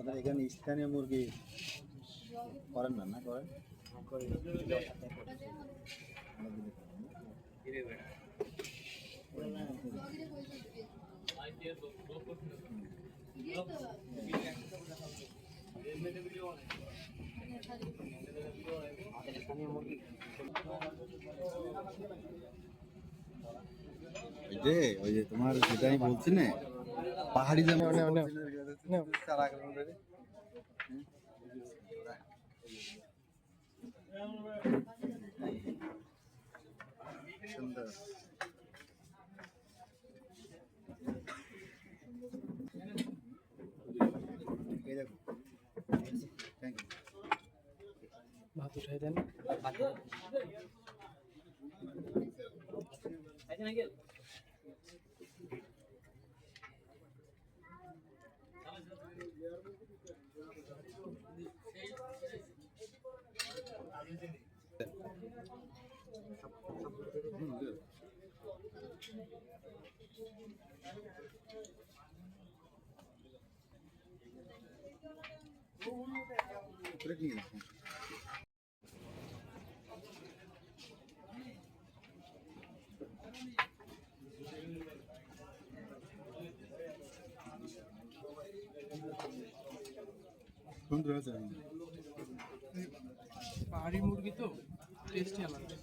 আপনাদের এখানে স্থানীয় মুরগি করেন না না করেন? ওই যে তোমার যেটা আমি বলছি না পাহাড়ি যেমন? সুন্দর। এই দেখো। থ্যাংক ইউ ভাত উঠাই দেন। করে নিয়ে পাহাড়ি মুরগি তো টেস্টি আলাদা।